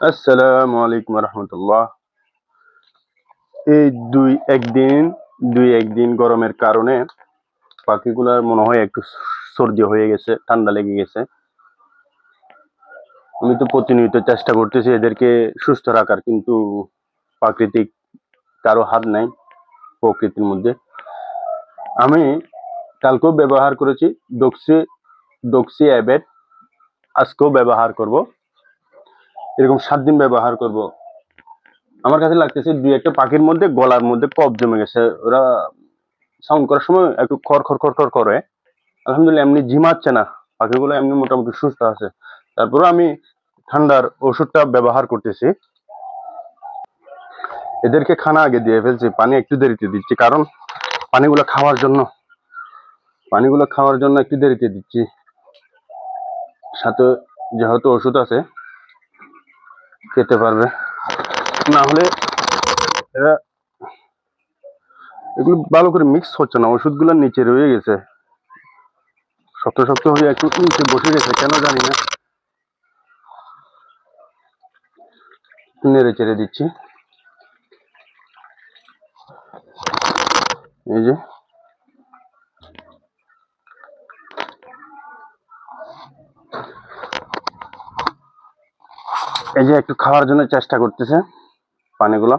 আসসালামু আলাইকুম রহমতুল্লাহ। এই দুই একদিন দুই একদিন গরমের কারণে পাখিগুলার মনে হয় একটু সর্দি হয়ে গেছে, ঠান্ডা লেগে গেছে। আমি তো প্রতিনিয়ত চেষ্টা করতেছি এদেরকে সুস্থ রাখার, কিন্তু প্রাকৃতিক কারও হাত নাই প্রকৃতির মধ্যে। আমি কালকেও ব্যবহার করেছি ডক্সি ডক্সি অ্যাবেট আজকেও ব্যবহার করব। এরকম সাত দিন ব্যবহার করব। আমার কাছে লাগতেছে দুই একটা পাখির মধ্যে গলার মধ্যে কফ জমে গেছে। ওরা সাউন্ড করার সময় একটু খর খর খর খর করে। আলহামদুলিল্লাহ এমনি ঝিমাচ্ছে না। পাখিগুলো এমনি মোটামুটি সুস্থ আছে। তারপরে আমি ঠান্ডার ওষুধটা ব্যবহার করতেছি। এদেরকে খানা আগে দিয়ে ফেলছি। পানি একটু দেরিতে দিচ্ছি, কারণ পানিগুলো খাওয়ার জন্য। পানিগুলো খাওয়ার জন্য একটু দেরিতে দিচ্ছি। সাথে যেহেতু ওষুধ আছে খেতে পারবে। না হলে এরা এগুলো ভালো করে মিক্স হচ্ছে না, ওষুধগুলো নিচে রয়ে গেছে। শক্ত শক্ত হয়ে একটু নিচে বসে গেছে, কেন জানি না। নেড়ে চেড়ে দিচ্ছি। এই যে এই যে একটু খাওয়ার জন্য চেষ্টা করতেছে পানিগুলো।